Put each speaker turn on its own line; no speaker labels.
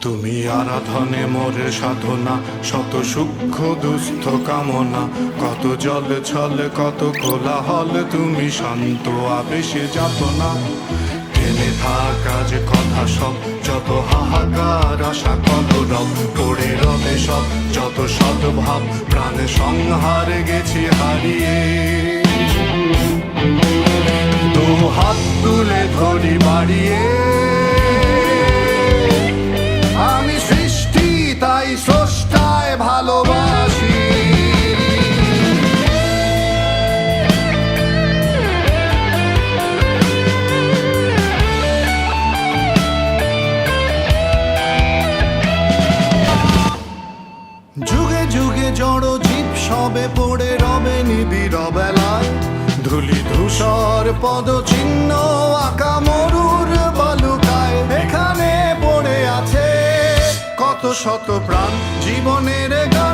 তুমি আরাধনে মোরে সাধনা, শত সূক্ষ্ম দুস্থ কামনা। কত জল ছল, কত কোলাহল, তুমি শান্ত আবেশে যাত না টেনে থাকা যে কথা সব, যত হাহাকার আশা কত রব। পড়ে রবে সব, যত সদ্ভাব, প্রাণে সংহারে গেছি হারিয়ে। যুগে জড় জীব সবে পড়ে রবে নিবিড় বেলায় ধুলি ধূসর পদ চিহ্ন আঁকা মরুর বালুকায়। এখানে পড়ে আছে কত শত প্রাণ। জীবনের গা